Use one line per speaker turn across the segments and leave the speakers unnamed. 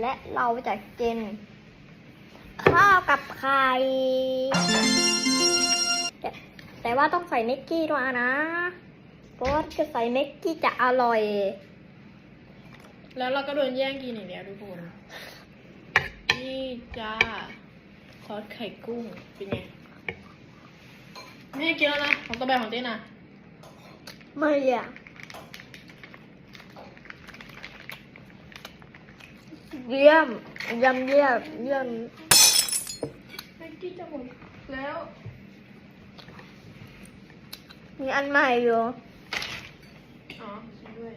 และเราจะกินข้าวกับไข่แต่แต่ว่าต้องใส่เมกกี้ด้วยนะ เพราะว่าถ้าใส่เมกกี้จะอร่อย
แล้วเราก็โดนแย่งกินอย่างเดียวทุกคน นี่จ้าซอสไข่กุ้ง เป็นไง ไม่ให้กินแล้วนะ ของตัวแบบของเต้น่ะ
ไม่อยาก เยี่ยมเยี่ยมเยี่ยมเยี่ยม
แม็กกี้จะหมดแล้ว
มีอันใหม่อยู่
อ๋อใช่ด้วย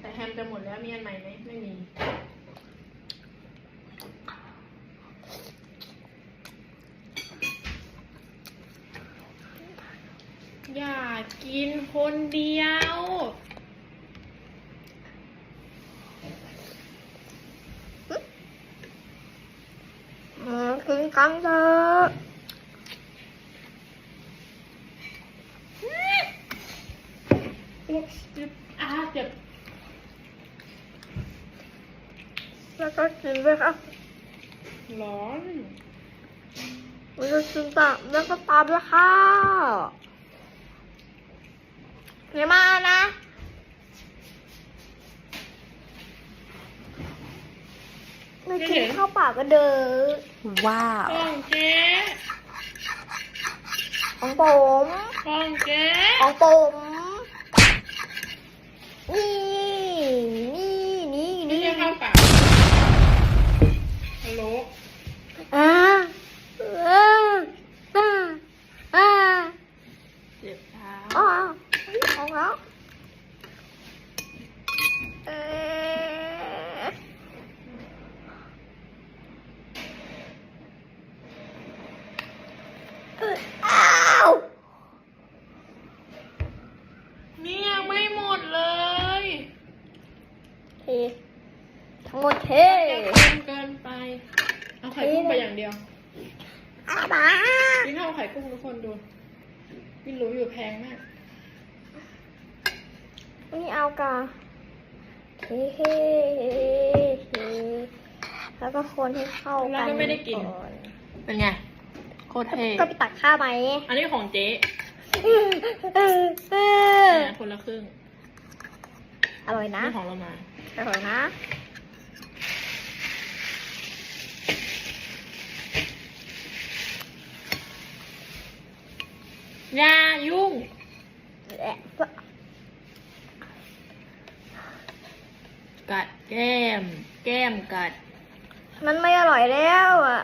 แต่แฮมจะหมดแล้ว มีอันใหม่ไหมไม่มี อยากกินคนเดียว
อืม กินกันเถอะ
อะเจ็บ
แล้วก็กินด้วยครับ
ร้อน
เราจะกินต่อแล้วก็ตามด้วยข้าวเดี๋ยวมานะไม่ กินข้าวเปล่าก็เดินว้าว
ของเจ๊
ของผม
ของเจ๊
ของผมนี่นี่นี่
ไม่
นี่
ใช่ข้าวเปล่าฮัลโหล
อ่าอ่าอ่าอ่า
เจ็บเท้า
อ๋อของเราเอ่ออ้าว
นี่ยังไม่หมดเลย
เทั้งหมดเท
จะเค็มเกินไป เอาไข่กุ้งไปอย่างเดียว
อาบา
กินข้าวไข่กุ้งทุกคนดูไม่รู้อยู่แพงมาก
นี่เอากาเทเทเทแล้วก็คนให้เข้ากัน
แล้วก็ไม่ได้กิน เป็นไง โคตรเท่
ก็ไปตักข้าวไหม
อันนี้ของเจ๊
เออ
คนละครึ่ง
อร่อยนะ
ของเรามา
อร่อยนะ
อย่ายุ่ง
แอะ
กัดแก้ม แก้มกัด
มันไม่อร่อยแล้วอะ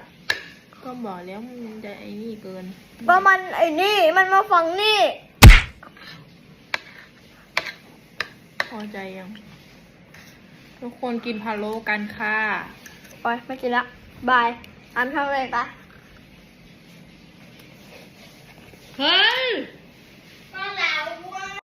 ก็บอกแล้วมันจะไอ้นี่เกิน
ก็มันไอ้นี่มันมาฝังนี่
พอใจยัง ทุกคนกินพะโล้กันค่ะ
ไปไม่กินละบายอันทำอะไรปะ
เฮ้ย